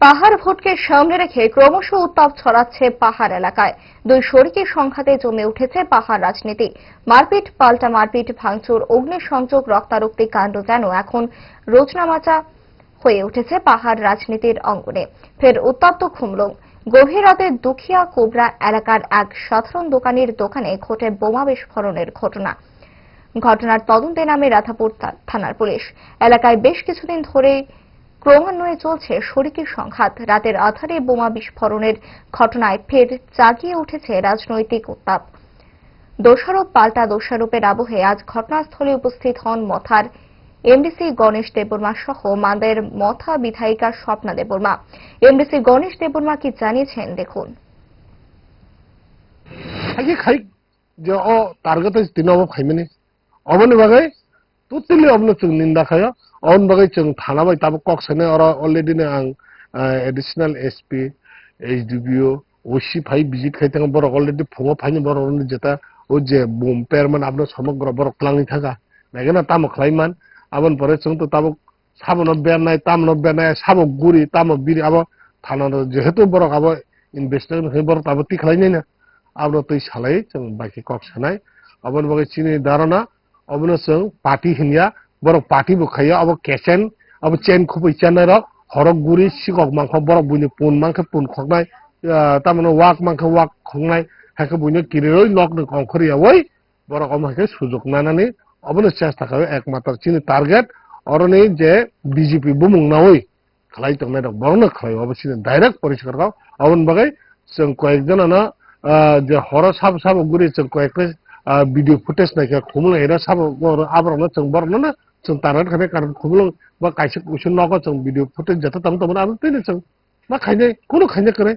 পাহাড় ভোটকে সামনে রেখে ক্রমশ উত্তাপ ছড়াচ্ছে পাহাড় এলাকায়। দুই শরিকের সংঘাতে জমে উঠেছে পাহাড় রাজনীতি। মারপিট, পাল্টা মারপিট, ভাঙচুর, অগ্নিসংযোগ, রক্তারক্তি কাণ্ড যেন এখন রোজনামাচা হয়ে উঠেছে পাহাড় রাজনীতির অঙ্গনে। ফের উত্তপ্ত খুমলুং গভীর রাতে দুখিয়া কোবরা এলাকার এক সাধারণ দোকানের দোকানে ঘটে বোমা বিস্ফোরণের ঘটনা। ঘটনার তদন্তে নামে রাধাপুর থানার পুলিশ। এলাকায় বেশ কিছুদিন ধরে ক্রমান্বয়ে চলছে শরিকের সংঘাত। রাতের আধারে বোমা বিস্ফোরণের ঘটনায় ফের জাগিয়ে উঠেছে রাজনৈতিক উত্তাপ। দোষারোপ পাল্টা দোষারোপের আবহে আজ ঘটনাস্থলে উপস্থিত হন মথার এমডিসি গণেশ দেববর্মা সহ মাদের মথা বিধায়িকা স্বপ্না দেববর্মা। এমডিসি গণেশ দেববর্মা কি জানিয়েছেন, দেখুন। খাই totally obno chung ninda khayo on bagai chung thana bai tab kok sene ora already ne ang additional sp hdbo OC phi বিজি খাইতে বড় অলরেডি ফুমো ফাইনি বড় অলরেডি যেটা, ও যে বোম পেয়ার মান আপনার সমগ্র বড় ক্লাংনি থাকা। নাকি না তামো খাইমান আবার পরে চুন তো তাবো সাবো নব্বে নাই তাম নব্বে নাই সাবো গুড়ি তামো বিড়ি, আবার থানার যেহেতু বড় আবার ইনভেস্টমেন্ট হয়ে বড় তাবো তি খালাই নাই না। আমরা তুই সালাই বাকি কক সানাই আবার বাকি চিনি ধারণা अब न सो पार्टी हिंदिया बरो पार्टी बुखाया अब केसेन अब चेन खुब इच्छा रख हरक गुरि सिखक मांख बरो बुनि पुन मांख पुन खकनाय तामन वाक मांख वाक खकनाय हाके बुनि किरोय लक न खंखरिया वय बरो कमाखे सुजुक नानानि अब न चेष्टा खाय एकमात्र चिन टार्गेट और जे बीजेपी बुमुंग ना होय खलाय तो मेरा बरन खलाय अब सिन डाइरेक्ट परिचय करगा अबन बगे सं कोइजन ना जे हरो साब साब गुरि सं कोइक ভিডিও ফুটেজ নাকি খুমল এরা সাব আবরণ চং বরণ না, চং তারান খাবে, কারণ খুমল বা কাইসে কুসুন নগ চং ভিডিও ফুটেজ যাতে তাম তোমার আমি পেলে চং না খাইনে কোনো খাইনে করে।